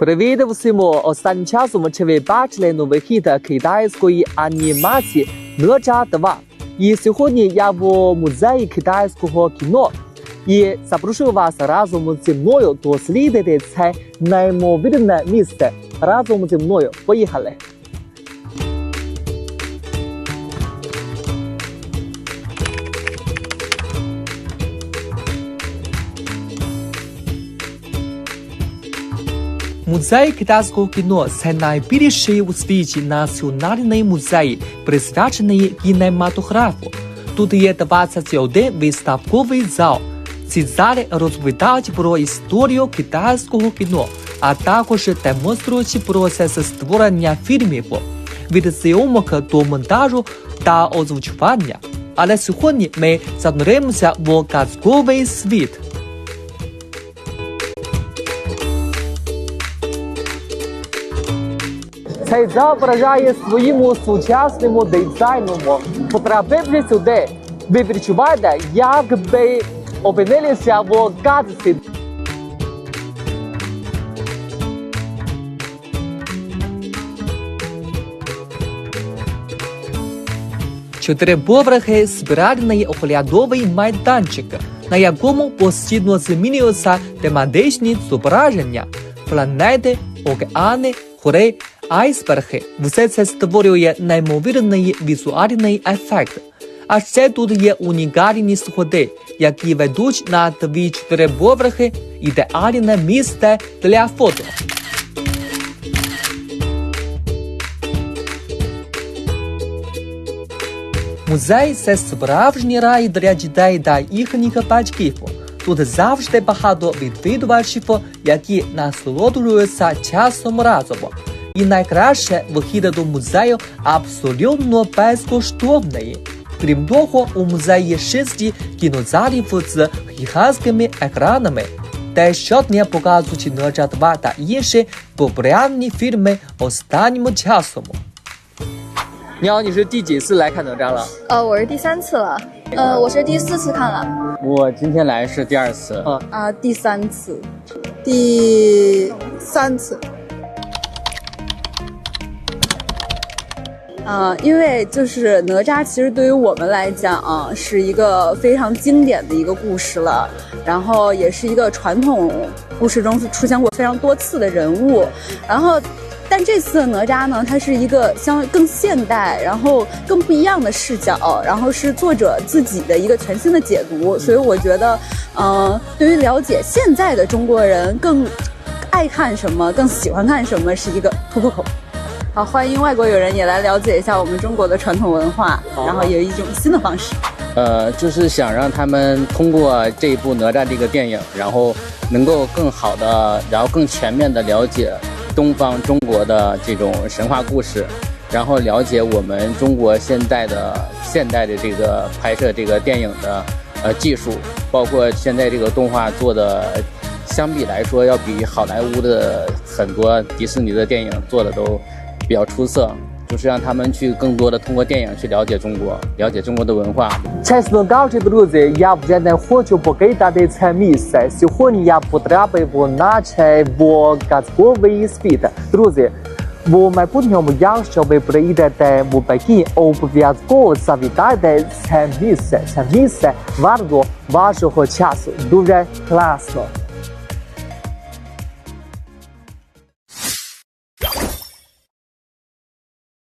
Привіт всьому! Останнім часом чи ви бачили новий хіт китайської анімації Нежа 2. І сьогодні я в музеї китайського кіно. І запрошую вас разом зі мною дослідити це неймовірне місце. Разом зі мною. Поїхали! Музей китайського кіно це найбільший у світі національний музей, присвячений кінематографу. Тут є 21 виставковий зал. Ці зали розповідають про історію китайського кіно, а також демонструють процес створення фільмів від зйомок до монтажу та озвучування. Але сьогодні ми зануримося в казковий світ. Цей зал вражає своїм сучасним дизайном. Потрапивши сюди, ви відчуваєте, як би опинилися в казці. Чотири поверхи спіральний оглядовий майданчик, на якому постійно змінюються тематичні зображення, планети, океани, гори, айсберги. Все це створює неймовірний візуальний ефект. А ще тут є унікальні сходи, які ведуть на дві чотири поверхи, ідеальне місце для фото. Музей це справжній рай для дітей та їхніх батьків. Тут завжди багато відвідувачів, які насолоджуються часом разом. І найкраще вихід до музею абсолютно безкоштовний. Крім того, у музеї є шість кінозалів з гігантськими екранами, де щодня показують «Нежа 2» та інші популярні фільми останнім часом. 你好，你是第几次来看哪吒了？呃，我是第三次了，呃，我是第四次看了，我今天来是第二次，啊啊、第三次，第三次。 啊、因为就是哪吒，其实对于我们来讲啊，是一个非常经典的一个故事了，然后也是一个传统故事中是出现过非常多次的人物，然后。但这次的哪吒呢，它是一个相更现代，然后更不一样的视角，然后是作者自己的一个全新的解读，所以我觉得，嗯、对于了解现在的中国人更爱看什么，更喜欢看什么，是一个突破口。好，欢迎外国友人也来了解一下我们中国的传统文化，然后有一种新的方式。呃，就是想让他们通过这一部哪吒这个电影，然后能够更好的，然后更全面的了解东方中国的这种神话故事，然后了解我们中国现在的现代的这个拍摄这个电影的呃技术，包括现在这个动画做的，相比来说要比好莱坞的很多迪士尼的电影做的都比较出色。就是让他们去更多的通过电影去了解中国，了解中国的文化。 Чесно кажучи, друзі, я вже не хочу покидати це місце. Сьогодні я потрапив наче в казковий світ. Друзі, в майбутньому, якщо ви приїдете в Пекін, обов'язково завітайте це місце. Це місце варто вашого часу. Дуже класно.